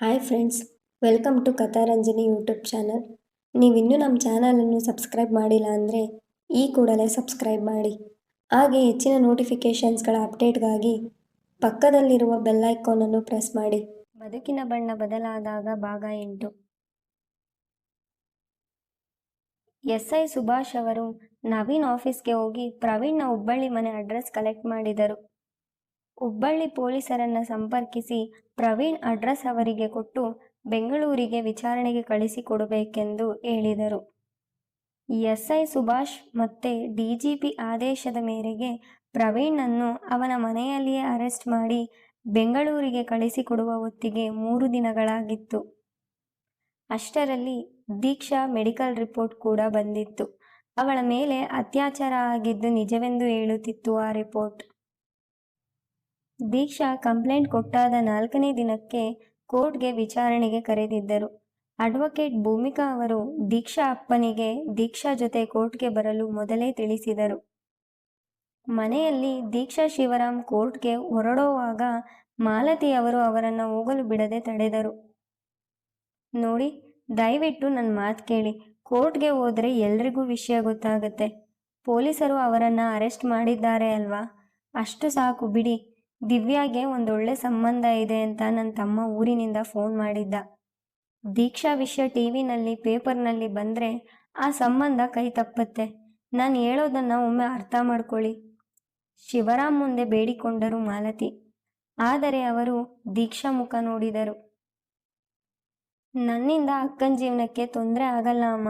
Hi friends welcome to Katharanjani YouTube channel ನೀವಿನ್ನೂ ನಮ್ಮ ಚಾನಲನ್ನು ಸಬ್ಸ್ಕ್ರೈಬ್ ಮಾಡಿಲ್ಲ ಅಂದರೆ ಈ ಕೂಡಲೇ ಸಬ್ಸ್ಕ್ರೈಬ್ ಮಾಡಿ. ಹಾಗೆ ಹೆಚ್ಚಿನ ನೋಟಿಫಿಕೇಷನ್ಸ್ಗಳ ಅಪ್ಡೇಟ್ಗಾಗಿ ಪಕ್ಕದಲ್ಲಿರುವ ಬೆಲ್ ಐಕಾನನ್ನು ಪ್ರೆಸ್ ಮಾಡಿ. ಬದುಕಿನ ಬಣ್ಣ ಬದಲಾದಾಗ ಭಾಗ ಎಂಟು. ಎಸ್ ಐ ಸುಭಾಷ್ ಅವರು ನವೀನ್ ಆಫೀಸ್ಗೆ ಹೋಗಿ ಪ್ರವೀಣ್ನ ಹುಬ್ಬಳ್ಳಿ ಮನೆ ಅಡ್ರೆಸ್ ಕಲೆಕ್ಟ್ ಮಾಡಿದರು. ಹುಬ್ಬಳ್ಳಿ ಪೊಲೀಸರನ್ನು ಸಂಪರ್ಕಿಸಿ ಪ್ರವೀಣ್ ಅಡ್ರೆಸ್ ಅವರಿಗೆ ಕೊಟ್ಟು ಬೆಂಗಳೂರಿಗೆ ವಿಚಾರಣೆಗೆ ಕಳಿಸಿಕೊಡಬೇಕೆಂದು ಹೇಳಿದರು. ಎಸ್ಐ ಸುಭಾಷ್ ಮತ್ತೆ ಡಿಜಿಪಿ ಆದೇಶದ ಮೇರೆಗೆ ಪ್ರವೀಣನ್ನು ಅವನ ಮನೆಯಲ್ಲಿಯೇ ಅರೆಸ್ಟ್ ಮಾಡಿ ಬೆಂಗಳೂರಿಗೆ ಕಳಿಸಿಕೊಡುವ ಹೊತ್ತಿಗೆ ಮೂರು ದಿನಗಳಾಗಿತ್ತು. ಅಷ್ಟರಲ್ಲಿ ದೀಕ್ಷಾ ಮೆಡಿಕಲ್ ರಿಪೋರ್ಟ್ ಕೂಡ ಬಂದಿತ್ತು. ಅವಳ ಮೇಲೆ ಅತ್ಯಾಚಾರ ಆಗಿದ್ದು ನಿಜವೆಂದು ಹೇಳುತ್ತಿತ್ತು ಆ ರಿಪೋರ್ಟ್. ದೀಕ್ಷಾ ಕಂಪ್ಲೇಂಟ್ ಕೊಟ್ಟಾದ ನಾಲ್ಕನೇ ದಿನಕ್ಕೆ ಕೋರ್ಟ್ಗೆ ವಿಚಾರಣೆಗೆ ಕರೆದಿದ್ದರು. ಅಡ್ವೊಕೇಟ್ ಭೂಮಿಕಾ ಅವರು ದೀಕ್ಷಾ ಅಪ್ಪನಿಗೆ ದೀಕ್ಷಾ ಜೊತೆ ಕೋರ್ಟ್ಗೆ ಬರಲು ಮೊದಲೇ ತಿಳಿಸಿದರು. ಮನೆಯಲ್ಲಿ ದೀಕ್ಷಾ ಶಿವರಾಮ್ ಕೋರ್ಟ್ಗೆ ಹೊರಡುವಾಗ ಮಾಲತಿ ಅವರು ಅವರನ್ನು ಹೋಗಲು ಬಿಡದೆ ತಡೆದರು. ನೋಡಿ, ದಯವಿಟ್ಟು ನನ್ನ ಮಾತು ಕೇಳಿ. ಕೋರ್ಟ್ಗೆ ಹೋದರೆ ಎಲ್ರಿಗೂ ವಿಷಯ ಗೊತ್ತಾಗುತ್ತೆ. ಪೊಲೀಸರು ಅವರನ್ನು ಅರೆಸ್ಟ್ ಮಾಡಿದ್ದಾರೆ ಅಲ್ವಾ? ಅಷ್ಟು ಸಾಕು ಬಿಡಿ. ದಿವ್ಯಾಗೆ ಒಂದೊಳ್ಳೆ ಸಂಬಂಧ ಇದೆ ಅಂತ ನನ್ನ ತಮ್ಮ ಊರಿನಿಂದ ಫೋನ್ ಮಾಡಿದ್ದ. ದೀಕ್ಷಾ ವಿಷಯ ಟಿ ವಿನಲ್ಲಿ ಪೇಪರ್ನಲ್ಲಿ ಬಂದರೆ ಆ ಸಂಬಂಧ ಕೈ ತಪ್ಪತ್ತೆ. ನಾನು ಹೇಳೋದನ್ನು ಒಮ್ಮೆ ಅರ್ಥ ಮಾಡ್ಕೊಳ್ಳಿ. ಶಿವರಾಮ್ ಮುಂದೆ ಬೇಡಿಕೊಂಡರು ಮಾಲತಿ. ಆದರೆ ಅವರು ದೀಕ್ಷಾ ಮುಖ ನೋಡಿದರು. ನನ್ನಿಂದ ಅಕ್ಕನ ಜೀವನಕ್ಕೆ ತೊಂದರೆ ಆಗಲ್ಲ ಅಮ್ಮ.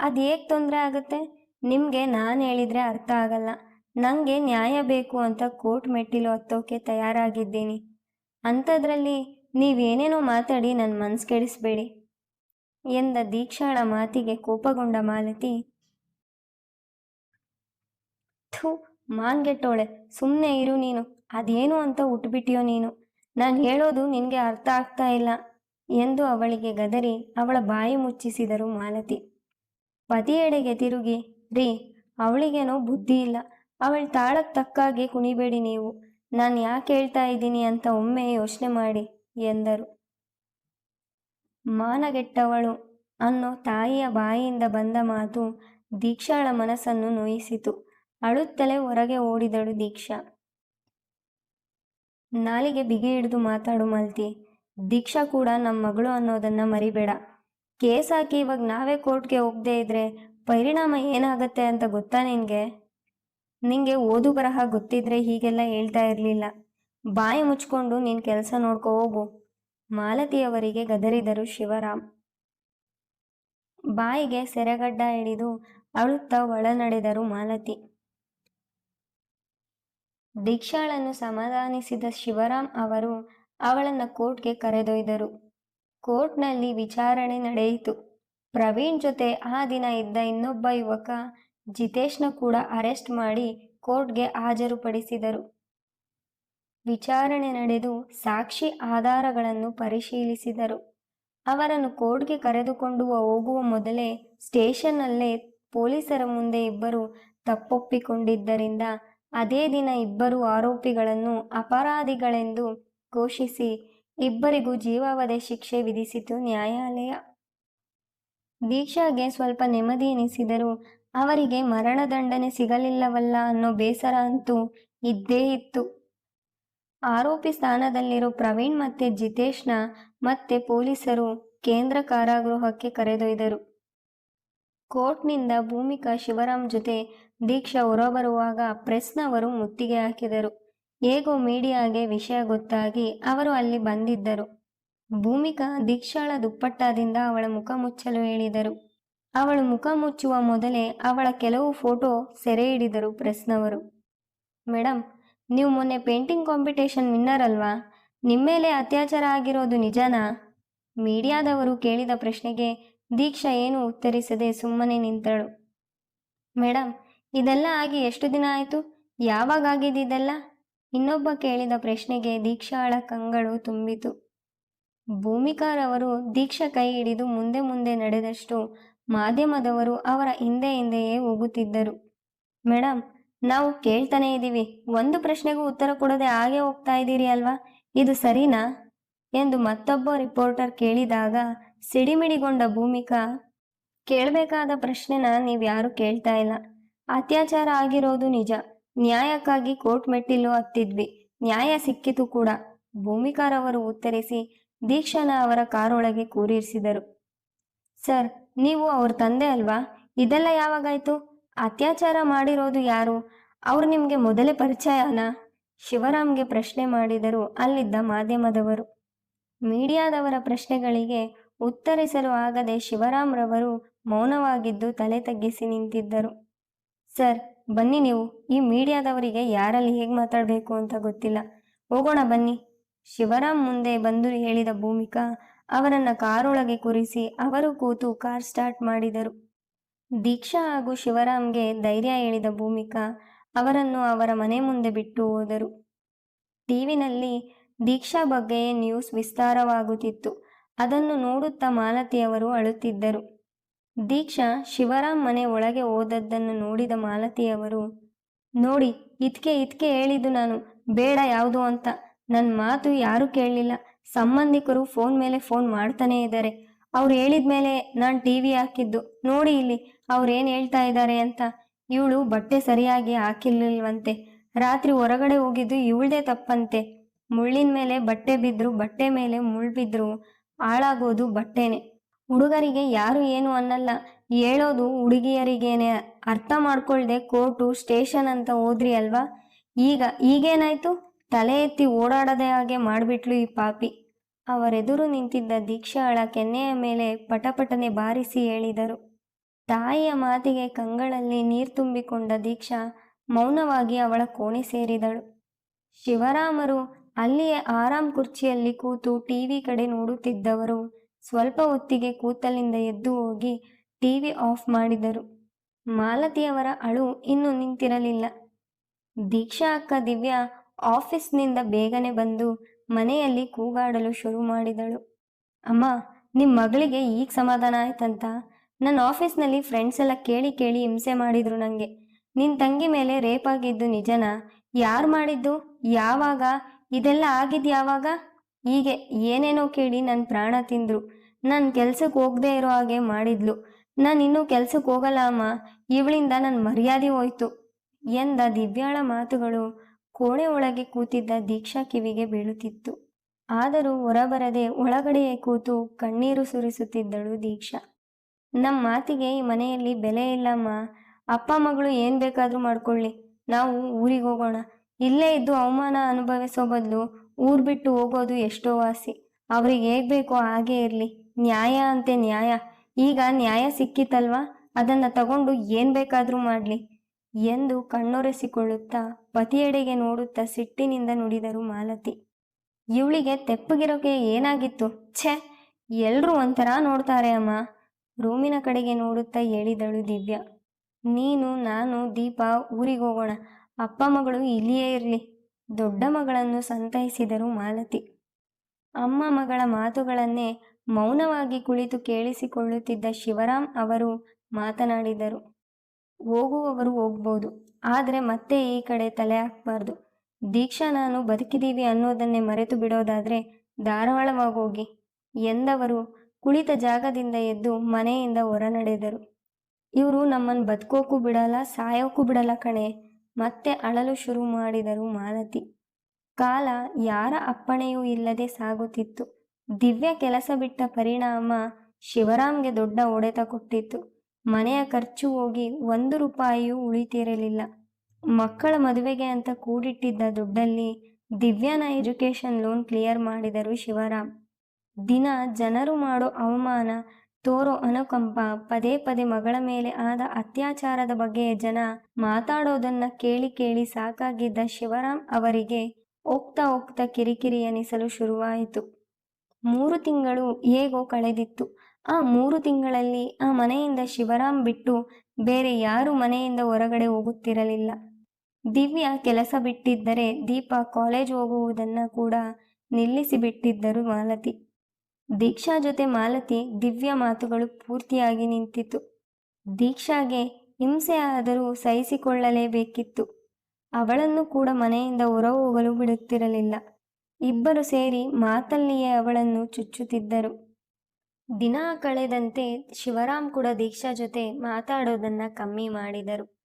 ಅದು ಹೇಗೆ ತೊಂದರೆ ಆಗುತ್ತೆ? ನಿಮಗೆ ನಾನು ಹೇಳಿದರೆ ಅರ್ಥ ಆಗಲ್ಲ. ನನಗೆ ನ್ಯಾಯ ಬೇಕು ಅಂತ ಕೋರ್ಟ್ ಮೆಟ್ಟಿಲು ಹತ್ತೋಕೆ ತಯಾರಾಗಿದ್ದೀನಿ. ಅಂಥದ್ರಲ್ಲಿ ನೀವೇನೇನೋ ಮಾತಾಡಿ ನನ್ನ ಮನಸ್ಸು ಕೆಡಿಸ್ಬೇಡಿ. ಎಂದ ದೀಕ್ಷಾಳ ಮಾತಿಗೆ ಕೋಪಗೊಂಡ ಮಾಲತಿ, ಥೂ, ಮಾನ್ಗೆಟ್ಟೋಳೆ ಸುಮ್ಮನೆ ಇರು ನೀನು. ಅದೇನು ಅಂತ ಉಟ್ಬಿಟ್ಟಿಯೋ ನೀನು. ನಾನು ಹೇಳೋದು ನಿನಗೆ ಅರ್ಥ ಆಗ್ತಾ ಇಲ್ಲ ಎಂದು ಅವಳಿಗೆ ಗದರಿ ಅವಳ ಬಾಯಿ ಮುಚ್ಚಿಸಿದರು ಮಾಲತಿ. ಪತಿಯೆಡೆಗೆ ತಿರುಗಿ, ರೀ, ಅವಳಿಗೇನೋ ಬುದ್ಧಿ ಇಲ್ಲ. ಅವಳ ತಾಳಕ್ಕೆ ತಕ್ಕಾಗಿ ಕುಣಿಬೇಡಿ ನೀವು. ನಾನು ಯಾಕೆ ಹೇಳ್ತಾ ಇದ್ದೀನಿ ಅಂತ ಒಮ್ಮೆ ಯೋಚನೆ ಮಾಡಿ, ಎಂದರು. ಮಾನಗೆಟ್ಟವಳು ಅನ್ನೋ ತಾಯಿಯ ಬಾಯಿಯಿಂದ ಬಂದ ಮಾತು ದೀಕ್ಷಾಳ ಮನಸ್ಸನ್ನು ನೋಯಿಸಿತು. ಅಳುತ್ತಲೇ ಹೊರಗೆ ಓಡಿದಳು ದೀಕ್ಷಾ. ನಾಲಿಗೆ ಬಿಗಿ ಹಿಡಿದು ಮಾತಾಡು ಮಲ್ತಿ, ದೀಕ್ಷಾ ಕೂಡ ನಮ್ಮ ಮಗಳು ಅನ್ನೋದನ್ನ ಮರಿಬೇಡ. ಕೇಸ್ ಹಾಕಿ ಇವಾಗ ನಾವೇ ಕೋರ್ಟ್ಗೆ ಹೋಗದೆ ಇದ್ರೆ ಪರಿಣಾಮ ಏನಾಗತ್ತೆ ಅಂತ ಗೊತ್ತಾ ನಿನಗೆ? ನಿಂಗೆ ಓದು ಬರಹ ಗೊತ್ತಿದ್ರೆ ಹೀಗೆಲ್ಲ ಹೇಳ್ತಾ ಇರಲಿಲ್ಲ. ಬಾಯಿ ಮುಚ್ಕೊಂಡು ನೀನ್ ಕೆಲಸ ನೋಡ್ಕೋ ಹೋಗು. ಮಾಲತಿಯವರಿಗೆ ಗದರಿದರು ಶಿವರಾಮ್. ಬಾಯಿಗೆ ಸೆರೆಗಡ್ಡ ಹಿಡಿದು ಅಳುತ್ತಾ ಒಳ ನಡೆದರು ಮಾಲತಿ. ದೀಕ್ಷಾಳನ್ನು ಸಮಾಧಾನಿಸಿದ ಶಿವರಾಮ್ ಅವರು ಅವಳನ್ನ ಕೋರ್ಟ್ಗೆ ಕರೆದೊಯ್ದರು. ಕೋರ್ಟ್ನಲ್ಲಿ ವಿಚಾರಣೆ ನಡೆಯಿತು. ಪ್ರವೀಣ್ ಜೊತೆ ಆ ದಿನ ಇದ್ದ ಇನ್ನೊಬ್ಬ ಯುವಕ ಜಿತೇಶ್ನ ಕೂಡ ಅರೆಸ್ಟ್ ಮಾಡಿ ಕೋರ್ಟ್ಗೆ ಹಾಜರುಪಡಿಸಿದರು. ವಿಚಾರಣೆ ನಡೆದು ಸಾಕ್ಷಿ ಆಧಾರಗಳನ್ನು ಪರಿಶೀಲಿಸಿದರು. ಅವರನ್ನು ಕೋರ್ಟ್ಗೆ ಕರೆದುಕೊಂಡು ಹೋಗುವ ಮೊದಲೇ ಸ್ಟೇಷನ್ನಲ್ಲೇ ಪೊಲೀಸರ ಮುಂದೆ ಇಬ್ಬರು ತಪ್ಪೊಪ್ಪಿಕೊಂಡಿದ್ದರಿಂದ ಅದೇ ದಿನ ಇಬ್ಬರು ಆರೋಪಿಗಳನ್ನು ಅಪರಾಧಿಗಳೆಂದು ಘೋಷಿಸಿ ಇಬ್ಬರಿಗೂ ಜೀವಾವಧಿ ಶಿಕ್ಷೆ ವಿಧಿಸಿತು ನ್ಯಾಯಾಲಯ. ದೀಕ್ಷಾಗೆ ಸ್ವಲ್ಪ ನೆಮ್ಮದಿ ಎನಿಸಿದರೂ ಅವರಿಗೆ ಮರಣದಂಡನೆ ಸಿಗಲಿಲ್ಲವಲ್ಲ ಅನ್ನೋ ಬೇಸರ ಅಂತೂ ಇದ್ದೇ ಇತ್ತು. ಆರೋಪಿ ಸ್ಥಾನದಲ್ಲಿರೋ ಪ್ರವೀಣ್ ಮತ್ತೆ ಜಿತೇಶ್ನ ಮತ್ತೆ ಪೊಲೀಸರು ಕೇಂದ್ರ ಕಾರಾಗೃಹಕ್ಕೆ ಕರೆದೊಯ್ದರು. ಕೋರ್ಟ್ನಿಂದ ಭೂಮಿಕಾ ಶಿವರಾಮ್ ಜೊತೆ ದೀಕ್ಷಾ ಹೊರಬರುವಾಗ ಪ್ರೆಸ್ನವರು ಮುತ್ತಿಗೆ ಹಾಕಿದರು. ಹೇಗೋ ಮೀಡಿಯಾಗೆ ವಿಷಯ ಗೊತ್ತಾಗಿ ಅವರು ಅಲ್ಲಿ ಬಂದಿದ್ದರು. ಭೂಮಿಕಾ ದೀಕ್ಷಾಳ ದುಪ್ಪಟ್ಟಾದಿಂದ ಅವಳ ಮುಖ ಮುಚ್ಚಲು ಹೇಳಿದರು. ಅವಳು ಮುಖ ಮುಚ್ಚುವ ಮೊದಲೇ ಅವಳ ಕೆಲವು ಫೋಟೋ ಸೆರೆ ಹಿಡಿದರು ಪ್ರೆಸ್ನವರು ಮೇಡಮ್ ನೀವು ಮೊನ್ನೆ ಪೇಂಟಿಂಗ್ ಕಾಂಪಿಟೇಷನ್ ವಿನ್ನರ್ ಅಲ್ವಾ? ನಿಮ್ಮ ಮೇಲೆ ಅತ್ಯಾಚಾರ ಆಗಿರೋದು ನಿಜನಾ? ಮೀಡಿಯಾದವರು ಕೇಳಿದ ಪ್ರಶ್ನೆಗೆ ದೀಕ್ಷಾ ಏನು ಉತ್ತರಿಸದೆ ಸುಮ್ಮನೆ ನಿಂತಳು. ಮೇಡಮ್ ಇದೆಲ್ಲ ಆಗಿ ಎಷ್ಟು ದಿನ ಆಯಿತು? ಯಾವಾಗ ಆಗಿದ್ದಿದೆಲ್ಲ ಇನ್ನೊಬ್ಬ ಕೇಳಿದ ಪ್ರಶ್ನೆಗೆ ದೀಕ್ಷಾಳ ಕಂಗಳು ತುಂಬಿತು. ಭೂಮಿಕಾರವರು ದೀಕ್ಷಾ ಕೈ ಹಿಡಿದು ಮುಂದೆ ಮುಂದೆ ನಡೆದಷ್ಟು ಮಾಧ್ಯಮದವರು ಅವರ ಹಿಂದೆ ಹಿಂದೆಯೇ ಹೋಗುತ್ತಿದ್ದರು. ಮೇಡಮ್ ನಾವು ಕೇಳ್ತಾನೆ ಇದ್ದೀವಿ. ಒಂದು ಪ್ರಶ್ನೆಗೂ ಉತ್ತರ ಕೊಡದೆ ಹಾಗೆ ಹೋಗ್ತಾ ಇದ್ದೀರಿ ಅಲ್ವಾ? ಇದು ಸರಿನಾ? ಎಂದು ಮತ್ತೊಬ್ಬ ರಿಪೋರ್ಟರ್ ಕೇಳಿದಾಗ, ಸಿಡಿಮಿಡಿಗೊಂಡ ಭೂಮಿಕಾ, ಕೇಳಬೇಕಾದ ಪ್ರಶ್ನೆನ ಯಾರು ಕೇಳ್ತಾ ಇಲ್ಲ. ಅತ್ಯಾಚಾರ ಆಗಿರೋದು ನಿಜ. ನ್ಯಾಯಕ್ಕಾಗಿ ಕೋರ್ಟ್ ಮೆಟ್ಟಿಲು ಹತ್ತಿದ್ವಿ. ನ್ಯಾಯ ಸಿಕ್ಕಿತು ಕೂಡ. ಭೂಮಿಕಾರವರು ಉತ್ತರಿಸಿ, ದೀಕ್ಷಾನ ಅವರ ಕಾರೊಳಗೆ ಕೂರಿಸಿದರು. ಸರ್ ನೀವು ಅವ್ರ ತಂದೆ ಅಲ್ವಾ? ಇದೆಲ್ಲ ಯಾವಾಗಾಯ್ತು? ಅತ್ಯಾಚಾರ ಮಾಡಿರೋದು ಯಾರು? ಅವ್ರು ನಿಮಗೆ ಮೊದಲೇ ಪರಿಚಯನಾ? ಶಿವರಾಮ್ಗೆ ಪ್ರಶ್ನೆ ಮಾಡಿದರು ಅಲ್ಲಿದ್ದ ಮಾಧ್ಯಮದವರು. ಮೀಡಿಯಾದವರ ಪ್ರಶ್ನೆಗಳಿಗೆ ಉತ್ತರಿಸಲು ಆಗದೆ ಶಿವರಾಮ್ರವರು ಮೌನವಾಗಿದ್ದು ತಲೆ ತಗ್ಗಿಸಿ ನಿಂತಿದ್ದರು. ಸರ್, ಬನ್ನಿ ನೀವು. ಈ ಮೀಡಿಯಾದವರಿಗೆ ಯಾರಲ್ಲಿ ಹೇಗೆ ಮಾತಾಡಬೇಕು ಅಂತ ಗೊತ್ತಿಲ್ಲ. ಹೋಗೋಣ ಬನ್ನಿ. ಶಿವರಾಮ್ ಮುಂದೆ ಬಂದು ಹೇಳಿದ ಭೂಮಿಕಾ ಅವರನ್ನ ಕಾರೊಳಗೆ ಕುರಿಸಿ ಅವರು ಕೂತು ಕಾರ್ ಸ್ಟಾರ್ಟ್ ಮಾಡಿದರು. ದೀಕ್ಷಾ ಹಾಗೂ ಶಿವರಾಮ್ಗೆ ಧೈರ್ಯ ಹೇಳಿದ ಭೂಮಿಕಾ ಅವರನ್ನು ಅವರ ಮನೆ ಮುಂದೆ ಬಿಟ್ಟು ಹೋದರು. ಟಿವಿನಲ್ಲಿ ದೀಕ್ಷಾ ಬಗ್ಗೆಯೇ ನ್ಯೂಸ್ ವಿಸ್ತಾರವಾಗುತ್ತಿತ್ತು. ಅದನ್ನು ನೋಡುತ್ತಾ ಮಾಲತಿಯವರು ಅಳುತ್ತಿದ್ದರು. ದೀಕ್ಷಾ ಶಿವರಾಮ್ ಮನೆ ಒಳಗೆ ಹೋದದ್ದನ್ನು ನೋಡಿದ ಮಾಲತಿಯವರು, ನೋಡಿ, ಇದ್ಕೆ ಇದ್ಕೆ ಹೇಳಿದ್ದು ನಾನು, ಬೇಡ ಯಾವುದು ಅಂತ. ನನ್ನ ಮಾತು ಯಾರೂ ಕೇಳಲಿಲ್ಲ. ಸಂಬಂಧಿಕರು ಫೋನ್ ಮೇಲೆ ಫೋನ್ ಮಾಡ್ತಾನೆ ಇದ್ದಾರೆ. ಅವ್ರು ಹೇಳಿದ ಮೇಲೆ ನಾನು ಟಿವಿ ಹಾಕಿದ್ದು. ನೋಡಿ ಇಲ್ಲಿ, ಅವ್ರು ಏನ್ ಹೇಳ್ತಾ ಇದ್ದಾರೆ ಅಂತ. ಇವಳು ಬಟ್ಟೆ ಸರಿಯಾಗಿ ಹಾಕಿರ್ಲಿಲ್ವಂತೆ. ರಾತ್ರಿ ಹೊರಗಡೆ ಹೋಗಿದ್ದು ಇವಳದೇ ತಪ್ಪಂತೆ. ಮುಳ್ಳಿನ ಮೇಲೆ ಬಟ್ಟೆ ಬಿದ್ರು, ಬಟ್ಟೆ ಮೇಲೆ ಮುಳ್ಳು ಬಿದ್ರು ಹಾಳಾಗೋದು ಬಟ್ಟೆನೆ. ಹುಡುಗರಿಗೆ ಯಾರು ಏನು ಅನ್ನಲ್ಲ. ಹೇಳೋದು ಹುಡುಗಿಯರಿಗೇನೆ. ಅರ್ಥ ಮಾಡ್ಕೊಳ್ದೆ ಕೋರ್ಟು, ಸ್ಟೇಷನ್ ಅಂತ ಹೋದ್ರಿ ಅಲ್ವಾ? ಈಗ ಈಗೇನಾಯ್ತು? ತಲೆ ಎತ್ತಿ ಓಡಾಡದೆ ಹಾಗೆ ಮಾಡಿಬಿಟ್ಲು ಈ ಪಾಪಿ. ಅವರೆದುರು ನಿಂತಿದ್ದ ದೀಕ್ಷಾಳ ಕೆನ್ನೆಯ ಮೇಲೆ ಪಟಪಟನೆ ಬಾರಿಸಿ ಹೇಳಿದರು. ತಾಯಿಯ ಮಾತಿಗೆ ಕಂಗಳಲ್ಲಿ ನೀರು ತುಂಬಿಕೊಂಡ ದೀಕ್ಷಾ ಮೌನವಾಗಿ ಅವಳ ಕೋಣೆ ಸೇರಿದಳು. ಶಿವರಾಮರು ಅಲ್ಲಿಯೇ ಆರಾಮ್ ಕುರ್ಚಿಯಲ್ಲಿ ಕೂತು ಟಿವಿ ಕಡೆ ನೋಡುತ್ತಿದ್ದವರು ಸ್ವಲ್ಪ ಹೊತ್ತಿಗೆ ಕೂತಲಿಂದ ಎದ್ದು ಹೋಗಿ ಟಿವಿ ಆಫ್ ಮಾಡಿದರು. ಮಾಲತಿಯವರ ಅಳು ಇನ್ನು ನಿಂತಿರಲಿಲ್ಲ. ದೀಕ್ಷಾ ಅಕ್ಕ ದಿವ್ಯಾ ಆಫೀಸ್ನಿಂದ ಬೇಗನೆ ಬಂದು ಮನೆಯಲ್ಲಿ ಕೂಗಾಡಲು ಶುರು ಮಾಡಿದಳು. ಅಮ್ಮ ನಿಮ್ಮ ಮಗಳಿಗೆ ಈಗ ಸಮಾಧಾನ ಆಯ್ತಂತ? ನನ್ನ ಆಫೀಸ್ನಲ್ಲಿ ಫ್ರೆಂಡ್ಸ್ ಎಲ್ಲ ಕೇಳಿ ಕೇಳಿ ಹಿಂಸೆ ಮಾಡಿದ್ರು ನನಗೆ ನಿನ್ನ ತಂಗಿ ಮೇಲೆ ರೇಪ್ ಆಗಿದ್ದು ನಿಜನಾ? ಯಾರು ಮಾಡಿದ್ದು? ಯಾವಾಗ? ಇದೆಲ್ಲ ಆಗಿದ್ದು ಯಾವಾಗ? ಹೀಗೆ ಏನೇನೋ ಕೇಳಿ ನನ್ನ ಪ್ರಾಣ ತಿಂದ್ರು. ನನ್ನ ಕೆಲ್ಸಕ್ಕೆ ಹೋಗದೆ ಇರೋ ಹಾಗೆ ಮಾಡಿದ್ಲು. ನಾನು ಇನ್ನೂ ಕೆಲ್ಸಕ್ಕೆ ಹೋಗಲ್ಲ ಅಮ್ಮ. ಇವಳಿಂದ ನನ್ನ ಮರ್ಯಾದೆ ಹೋಯ್ತು. ಎಂದ ದಿವ್ಯಾಳ ಮಾತುಗಳು ಕೋಣೆ ಒಳಗೆ ಕೂತಿದ್ದ ದೀಕ್ಷಾ ಕಿವಿಗೆ ಬೀಳುತ್ತಿತ್ತು. ಆದರೂ ಹೊರಬರದೆ ಒಳಗಡೆಯೇ ಕೂತು ಕಣ್ಣೀರು ಸುರಿಸುತ್ತಿದ್ದಳು ದೀಕ್ಷಾ. ನಮ್ಮ ಮಾತಿಗೆ ಈ ಮನೆಯಲ್ಲಿ ಬೆಲೆ ಇಲ್ಲಮ್ಮ. ಅಪ್ಪ ಮಗಳು ಏನ್ ಬೇಕಾದ್ರೂ ಮಾಡ್ಕೊಳ್ಳಿ. ನಾವು ಊರಿಗೆ ಹೋಗೋಣ. ಇಲ್ಲೇ ಇದ್ದು ಅವಮಾನ ಅನುಭವಿಸೋ ಬದಲು ಊರ್ ಬಿಟ್ಟು ಹೋಗೋದು ಎಷ್ಟೋ ವಾಸಿ ಅವ್ರಿಗೆ ಹೇಗ್ ಬೇಕೋ ಹಾಗೇ ಇರ್ಲಿ. ನ್ಯಾಯ ಅಂತೆ ನ್ಯಾಯ. ಈಗ ನ್ಯಾಯ ಸಿಕ್ಕಿತಲ್ವಾ? ಅದನ್ನ ತಗೊಂಡು ಏನ್ ಬೇಕಾದ್ರೂ ಮಾಡಲಿ. ಎಂದು ಕಣ್ಣೊರೆಸಿಕೊಳ್ಳುತ್ತಾ ಪತಿಯೆಡೆಗೆ ನೋಡುತ್ತಾ ಸಿಟ್ಟಿನಿಂದ ನುಡಿದರು ಮಾಲತಿ. ಇವಳಿಗೆ ತೆಪ್ಪಗಿರೋಕೆ ಏನಾಗಿತ್ತು? ಛೆ, ಎಲ್ರೂ ಒಂಥರ ನೋಡ್ತಾರೆ ಅಮ್ಮ. ರೂಮಿನ ಕಡೆಗೆ ನೋಡುತ್ತಾ ಹೇಳಿದಳು ದಿವ್ಯಾ. ನೀನು, ನಾನು, ದೀಪ, ಊರಿಗೆ ಹೋಗೋಣ. ಅಪ್ಪ ಮಗಳು ಇಲ್ಲಿಯೇ ಇರಲಿ. ದೊಡ್ಡ ಮಗಳನ್ನು ಸಂತೈಸಿದರು ಮಾಲತಿ. ಅಮ್ಮ ಮಗಳ ಮಾತುಗಳನ್ನೇ ಮೌನವಾಗಿ ಕುಳಿತು ಕೇಳಿಸಿಕೊಳ್ಳುತ್ತಿದ್ದ ಶಿವರಾಮ್ ಅವರು ಮಾತನಾಡಿದರು. ಹೋಗುವವರು ಹೋಗ್ಬೋದು. ಆದರೆ ಮತ್ತೆ ಈ ಕಡೆ ತಲೆ ಹಾಕಬಾರ್ದು. ದೀಕ್ಷಾ, ನಾನು ಬದುಕಿದ್ದೀವಿ ಅನ್ನೋದನ್ನೇ ಮರೆತು ಬಿಡೋದಾದ್ರೆ ಧಾರಾಳವಾಗೋಗಿ ಎಂದವರು ಕುಳಿತ ಜಾಗದಿಂದ ಎದ್ದು ಮನೆಯಿಂದ ಹೊರ ನಡೆದರು ಇವರು ನಮ್ಮನ್ನು ಬದುಕೋಕ್ಕೂ ಬಿಡಲ್ಲ ಸಾಯೋಕ್ಕೂ ಬಿಡಲ್ಲ ಕಣೆ. ಮತ್ತೆ ಅಳಲು ಶುರು ಮಾಡಿದರು ಮಾಲತಿ. ಕಾಲ ಯಾರ ಅಪ್ಪಣೆಯೂ ಇಲ್ಲದೆ ಸಾಗುತ್ತಿತ್ತು. ದಿವ್ಯ ಕೆಲಸ ಬಿಟ್ಟ ಪರಿಣಾಮ ಶಿವರಾಮ್ಗೆ ದೊಡ್ಡ ಒಡೆತ ಕೊಟ್ಟಿತ್ತು. ಮನೆಯ ಖರ್ಚು ಹೋಗಿ ಒಂದು ರೂಪಾಯಿಯೂ ಉಳಿತಿರಲಿಲ್ಲ. ಮಕ್ಕಳ ಮದುವೆಗೆ ಅಂತ ಕೂಡಿಟ್ಟಿದ್ದ ದುಡ್ಡಲ್ಲಿ ದಿವ್ಯಾನ ಎಜುಕೇಷನ್ ಲೋನ್ ಕ್ಲಿಯರ್ ಮಾಡಿದರು ಶಿವರಾಮ್. ದಿನ ಜನರು ಮಾಡೋ ಅವಮಾನ ತೋರೋ ಅನುಕಂಪ ಪದೇ ಪದೇ ಮಗಳ ಮೇಲೆ ಆದ ಅತ್ಯಾಚಾರದ ಬಗ್ಗೆ ಜನ ಮಾತಾಡೋದನ್ನ ಕೇಳಿ ಕೇಳಿ ಸಾಕಾಗಿದ್ದ ಶಿವರಾಮ್ ಅವರಿಗೆ ಹೋಗ್ತಾ ಹೋಗ್ತಾ ಕಿರಿಕಿರಿ ಅನಿಸಲು ಶುರುವಾಯಿತು. ಮೂರು ತಿಂಗಳು ಹೇಗೋ ಕಳೆದಿತ್ತು. ಆ ಮೂರು ತಿಂಗಳಲ್ಲಿ ಆ ಮನೆಯಿಂದ ಶಿವರಾಮ್ ಬಿಟ್ಟು ಬೇರೆ ಯಾರು ಮನೆಯಿಂದ ಹೊರಗಡೆ ಹೋಗುತ್ತಿರಲಿಲ್ಲ. ದಿವ್ಯ ಕೆಲಸ ಬಿಟ್ಟಿದ್ದರೆ ದೀಪ ಕಾಲೇಜ್ ಹೋಗುವುದನ್ನು ಕೂಡ ನಿಲ್ಲಿಸಿ ಬಿಟ್ಟಿದ್ದರು ಮಾಲತಿ. ದೀಕ್ಷಾ ಜೊತೆ ಮಾಲತಿ ದಿವ್ಯ ಮಾತುಗಳು ಪೂರ್ತಿಯಾಗಿ ನಿಂತಿತು ದೀಕ್ಷಾಗೆ ಹಿಂಸೆ ಆದರೂ ಸಹಿಸಿಕೊಳ್ಳಲೇಬೇಕಿತ್ತು. ಅವಳನ್ನು ಕೂಡ ಮನೆಯಿಂದ ಹೊರ ಹೋಗಲು ಬಿಡುತ್ತಿರಲಿಲ್ಲ. ಇಬ್ಬರು ಸೇರಿ ಮಾತಲ್ಲಿಯೇ ಅವಳನ್ನು ಚುಚ್ಚುತ್ತಿದ್ದರು. ದಿನ ಕಳೆದಂತೆ ಶಿವರಾಮ್ ಕೂಡ ದೀಕ್ಷಾ ಜೊತೆ ಮಾತಾಡೋದನ್ನ ಕಮ್ಮಿ ಮಾಡಿದರು.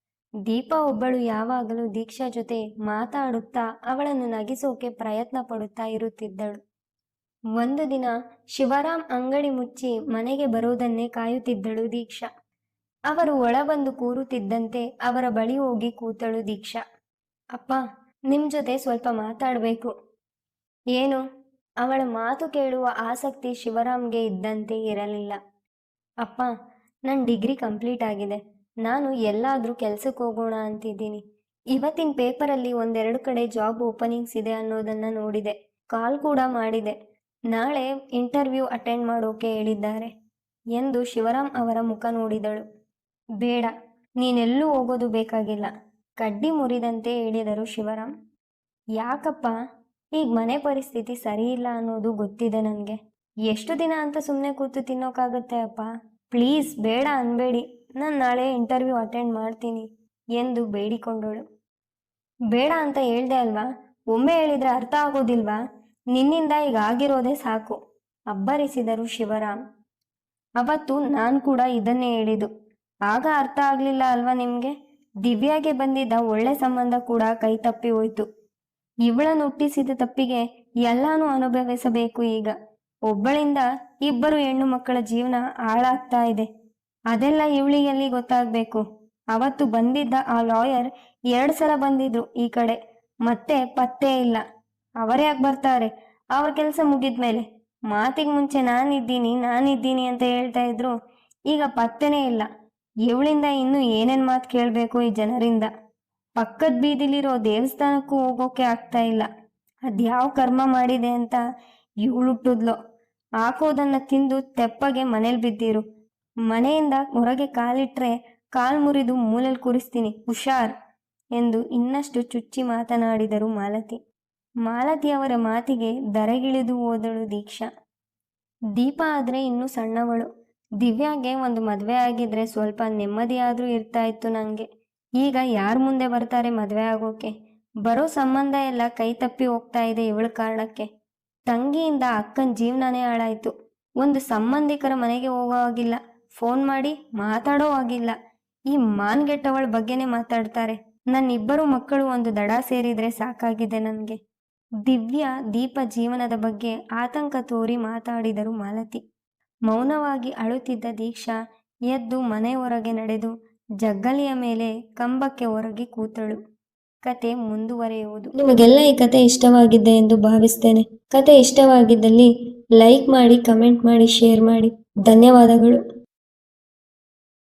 ದೀಪಾ ಒಬ್ಬಳು ಯಾವಾಗಲೂ ದೀಕ್ಷಾ ಜೊತೆ ಮಾತಾಡುತ್ತಾ ಅವಳನ್ನು ನಗಿಸೋಕೆ ಪ್ರಯತ್ನ ಪಡುತ್ತಾ ಇರುತ್ತಿದ್ದಳು. ಒಂದು ದಿನ ಶಿವರಾಮ್ ಅಂಗಡಿ ಮುಚ್ಚಿ ಮನೆಗೆ ಬರೋದನ್ನೇ ಕಾಯುತ್ತಿದ್ದಳು ದೀಕ್ಷಾ. ಅವರು ಒಳಬಂದು ಕೂರುತ್ತಿದ್ದಂತೆ ಅವರ ಬಳಿ ಹೋಗಿ ಕೂತಳು ದೀಕ್ಷಾ. ಅಪ್ಪ, ನಿಮ್ ಜೊತೆ ಸ್ವಲ್ಪ ಮಾತಾಡಬೇಕು. ಏನು? ಅವಳ ಮಾತು ಕೇಳುವ ಆಸಕ್ತಿ ಶಿವರಾಮ್ಗೆ ಇದ್ದಂತೆ ಇರಲಿಲ್ಲ. ಅಪ್ಪ ನನ್ನ ಡಿಗ್ರಿ ಕಂಪ್ಲೀಟ್ ಆಗಿದೆ. ನಾನು ಎಲ್ಲಾದರೂ ಕೆಲ್ಸಕ್ಕೆ ಹೋಗೋಣ ಅಂತಿದ್ದೀನಿ. ಇವತ್ತಿನ ಪೇಪರಲ್ಲಿ ಒಂದೆರಡು ಕಡೆ ಜಾಬ್ ಓಪನಿಂಗ್ಸ್ ಇದೆ ಅನ್ನೋದನ್ನು ನೋಡಿದೆ. ಕಾಲ್ ಕೂಡ ಮಾಡಿದೆ. ನಾಳೆ ಇಂಟರ್ವ್ಯೂ ಅಟೆಂಡ್ ಮಾಡೋಕೆ ಹೇಳಿದ್ದಾರೆ ಎಂದು ಶಿವರಾಮ್ ಅವರ ಮುಖ ನೋಡಿದಳು. ಬೇಡ, ನೀನೆಲ್ಲೂ ಹೋಗೋದು ಬೇಕಾಗಿಲ್ಲ. ಕಡ್ಡಿ ಮುರಿದಂತೆ ಹೇಳಿದರು ಶಿವರಾಮ್. ಯಾಕಪ್ಪ? ಈಗ ಮನೆ ಪರಿಸ್ಥಿತಿ ಸರಿ ಇಲ್ಲ ಅನ್ನೋದು ಗೊತ್ತಿದೆ ನನಗೆ. ಎಷ್ಟು ದಿನ ಅಂತ ಸುಮ್ಮನೆ ಕೂತು ತಿನ್ನೋಕ್ಕಾಗತ್ತೆ ಅಪ್ಪ. ಪ್ಲೀಸ್ ಬೇಡ ಅನ್ಬೇಡಿ. ನಾನು ನಾಳೆ ಇಂಟರ್ವ್ಯೂ ಅಟೆಂಡ್ ಮಾಡ್ತೀನಿ ಎಂದು ಬೇಡಿಕೊಂಡಳು. ಬೇಡ ಅಂತ ಹೇಳ್ದೆ ಅಲ್ವಾ? ಒಮ್ಮೆ ಹೇಳಿದ್ರೆ ಅರ್ಥ ಆಗೋದಿಲ್ವಾ? ನಿನ್ನಿಂದ ಈಗ ಆಗಿರೋದೇ ಸಾಕು, ಅಬ್ಬರಿಸಿದರು ಶಿವರಾಮ್. ಅವತ್ತು ನಾನು ಕೂಡ ಇದನ್ನೇ ಹೇಳಿದ್ದು. ಆಗ ಅರ್ಥ ಆಗಲಿಲ್ಲ ಅಲ್ವಾ ನಿಮಗೆ? ದಿವ್ಯಾಗೆ ಬಂದಿದ್ದ ಒಳ್ಳೆ ಸಂಬಂಧ ಕೂಡ ಕೈ ತಪ್ಪಿ ಹೋಯ್ತು. ಇವಳನ್ನು ಹುಟ್ಟಿಸಿದ ತಪ್ಪಿಗೆ ಎಲ್ಲಾನು ಅನುಭವಿಸಬೇಕು ಈಗ. ಒಬ್ಬಳಿಂದ ಇಬ್ಬರು ಹೆಣ್ಣು ಮಕ್ಕಳ ಜೀವನ ಹಾಳಾಗ್ತಾ ಇದೆ. ಅದೆಲ್ಲ ಇವಳಿಗೆಲ್ಲಿ ಗೊತ್ತಾಗ್ಬೇಕು? ಅವತ್ತು ಬಂದಿದ್ದ ಆ ಲಾಯರ್ ಎರಡ್ ಸಲ ಬಂದಿದ್ರು ಈ ಕಡೆ. ಮತ್ತೆ ಪತ್ತೆ ಇಲ್ಲ. ಅವರೇ ಯಾಕೆ ಬರ್ತಾರೆ? ಅವ್ರ ಕೆಲಸ ಮುಗಿದ್ಮೇಲೆ ಮಾತಿಗೆ ಮುಂಚೆ ನಾನಿದ್ದೀನಿ ನಾನಿದ್ದೀನಿ ಅಂತ ಹೇಳ್ತಾ ಇದ್ರು. ಈಗ ಪತ್ತೆನೇ ಇಲ್ಲ. ಇವಳಿಂದ ಇನ್ನು ಏನೇನ್ ಮಾತು ಕೇಳಬೇಕು ಈ ಜನರಿಂದ? ಪಕ್ಕದ ಬೀದಿಲಿರೋ ದೇವಸ್ಥಾನಕ್ಕೂ ಹೋಗೋಕೆ ಆಗ್ತಾ ಇಲ್ಲ. ಅದ್ಯಾವ ಕರ್ಮ ಮಾಡಿದೆ ಅಂತ ಇವಳುಟ್ಟುದ್ಲೋ ಹಾಕೋದನ್ನ ತಿಂದು ತೆಪ್ಪಗೆ ಮನೇಲಿ ಬಿದ್ದಿರು. ಮನೆಯಿಂದ ಹೊರಗೆ ಕಾಲಿಟ್ರೆ ಕಾಲ್ ಮುರಿದು ಮೂಲೆಲ್ ಕೂರಿಸ್ತೀನಿ, ಹುಷಾರ್ ಎಂದು ಇನ್ನಷ್ಟು ಚುಚ್ಚಿ ಮಾತನಾಡಿದರು ಮಾಲತಿ. ಮಾಲತಿ ಅವರ ಮಾತಿಗೆ ದರೆಗಿಳಿದು ಹೋದಳು ದೀಕ್ಷಾ. ದೀಪ ಆದ್ರೆ ಇನ್ನೂ ಸಣ್ಣವಳು. ದಿವ್ಯಾಗೆ ಒಂದು ಮದುವೆ ಆಗಿದ್ರೆ ಸ್ವಲ್ಪ ನೆಮ್ಮದಿಯಾದ್ರೂ ಇರ್ತಾ ಇತ್ತು ನನಗೆ ಈಗ ಯಾರ ಮುಂದೆ ಬರ್ತಾರೆ ಮದುವೆ ಆಗೋಕೆ? ಬರೋ ಸಂಬಂಧ ಎಲ್ಲ ಕೈ ತಪ್ಪಿ ಹೋಗ್ತಾ ಇದೆ ಇವಳ ಕಾರಣಕ್ಕೆ. ತಂಗಿಯಿಂದ ಅಕ್ಕನ ಜೀವನನೇ ಹಾಳಾಯ್ತು. ಒಂದು ಸಂಬಂಧಿಕರ ಮನೆಗೆ ಹೋಗೋ ಆಗಿಲ್ಲ ಫೋನ್ ಮಾಡಿ ಮಾತಾಡೋ ಆಗಿಲ್ಲ ಈ ಮಾನ್ಗೆಟ್ಟವಳ ಬಗ್ಗೆನೇ ಮಾತಾಡ್ತಾರೆ. ನನ್ನಿಬ್ಬರು ಮಕ್ಕಳು ಒಂದು ದಡ ಸೇರಿದ್ರೆ ಸಾಕಾಗಿದೆ ನನಗೆ. ದಿವ್ಯ, ದೀಪ ಜೀವನದ ಬಗ್ಗೆ ಆತಂಕ ತೋರಿ ಮಾತಾಡಿದರು ಮಾಲತಿ. ಮೌನವಾಗಿ ಅಳುತ್ತಿದ್ದ ದೀಕ್ಷಾ ಎದ್ದು ಮನೆ ಹೊರಗೆ ನಡೆದು ಜಗ್ಗಲಿಯ ಮೇಲೆ ಕಂಬಕ್ಕೆ ಒರಗಿ ಕೂತಳು. ಕತೆ ಮುಂದುವರೆಯುವುದು. ನಿಮಗೆಲ್ಲ ಈ ಕತೆ ಇಷ್ಟವಾಗಿದೆ ಎಂದು ಭಾವಿಸ್ತೇನೆ. ಕತೆ ಇಷ್ಟವಾಗಿದ್ದಲ್ಲಿ ಲೈಕ್ ಮಾಡಿ, ಕಮೆಂಟ್ ಮಾಡಿ, ಶೇರ್ ಮಾಡಿ. ಧನ್ಯವಾದಗಳು.